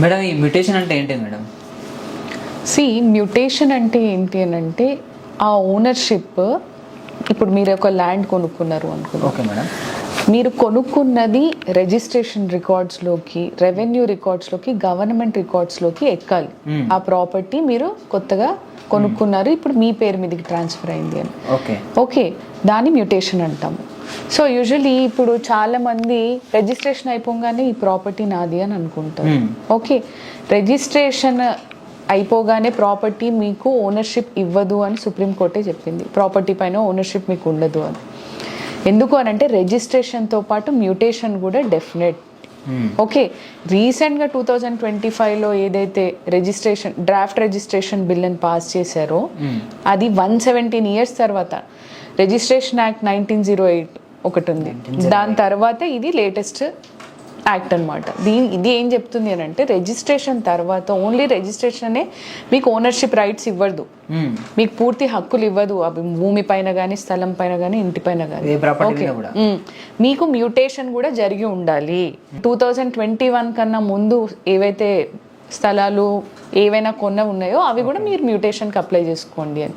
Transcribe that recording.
Madam ఈ mutation అంటే ఏంటి మేడం? సి మ్యూటేషన్ అంటే ఏంటి అని అంటే ఆ ఓనర్షిప్ ఇప్పుడు మీరు ఒక ల్యాండ్ కొనుక్కున్నారు అనుకున్నారు ఓకే మేడం. మీరు కొనుక్కున్నది రిజిస్ట్రేషన్ రికార్డ్స్లోకి రెవెన్యూ రికార్డ్స్లోకి గవర్నమెంట్ రికార్డ్స్లోకి ఎక్కాలి. Hmm. ఆ ప్రాపర్టీ మీరు కొత్తగా కొనుక్కున్నారు. ఇప్పుడు మీ పేరు మీదకి ట్రాన్స్ఫర్ అయింది అని. ఓకే. ఓకే దాన్ని మ్యూటేషన్ అంటాము. సో యూజువలీ ఇప్పుడు చాలా మంది రిజిస్ట్రేషన్ అయిపోగానే ఈ ప్రాపర్టీ నాది అని అనుకుంటారు. Hmm. ఓకే రిజిస్ట్రేషన్ అయిపోగానే ప్రాపర్టీ మీకు ఓనర్షిప్ ఇవ్వదు అని సుప్రీంకోర్టే చెప్పింది. ప్రాపర్టీ పైన ఓనర్షిప్ మీకు ఉండదు అని. ఎందుకు అని అంటే రిజిస్ట్రేషన్తో పాటు మ్యూటేషన్ కూడా డెఫినెట్ Hmm. ఓకే రీసెంట్గా టూ థౌజండ్ ట్వంటీ ఫైవ్లో ఏదైతే రిజిస్ట్రేషన్ డ్రాఫ్ట్ రిజిస్ట్రేషన్ బిల్ అని పాస్ చేశారో Hmm. అది వన్ సెవెంటీన్ ఇయర్స్ తర్వాత. Registration act nineteen zero eight ఒకటి ఉంది దాని తర్వాత ఇది లేటెస్ట్ యాక్ట్ అనమాట దీని ఇది ఏం చెప్తుంది అని అంటే రిజిస్ట్రేషన్ తర్వాత ఓన్లీ రిజిస్ట్రేషనే మీకు ఓనర్షిప్ రైట్స్ ఇవ్వదు. మ్మ్. మీకు పూర్తి హక్కులు ఇవ్వదు. అవి భూమి పైన కానీ స్థలం పైన కానీ ఇంటి పైన కానీ కూడా. మ్మ్. మీకు మ్యూటేషన్ కూడా జరిగి ఉండాలి. టూ థౌజండ్ ట్వంటీ వన్ కన్నా ముందు ఏవైతే స్థలాలు ఏవైనా కొన్న ఉన్నాయో అవి కూడా మీరు మ్యూటేషన్కి అప్లై చేసుకోండి అని.